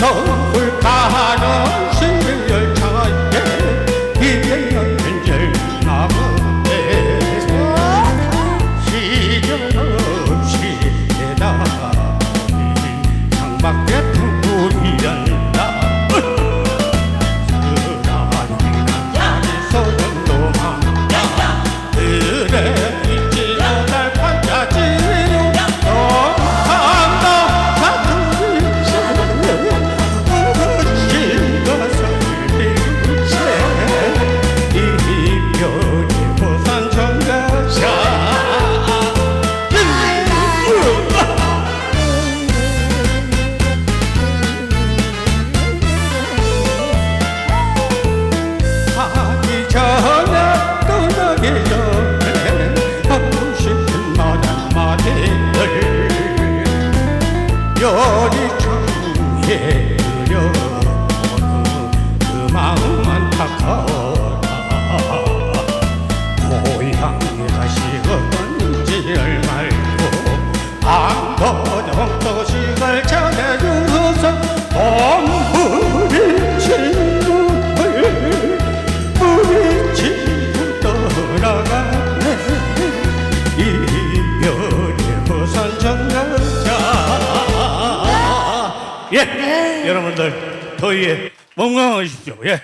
서울 가는 승열차에 기대는 벤젤 마음에 시절 없이 대답 창밖에 이별이 창에 그려보는 그 마음 안타까워 예 여러분들 더위에 건강하십시오. 예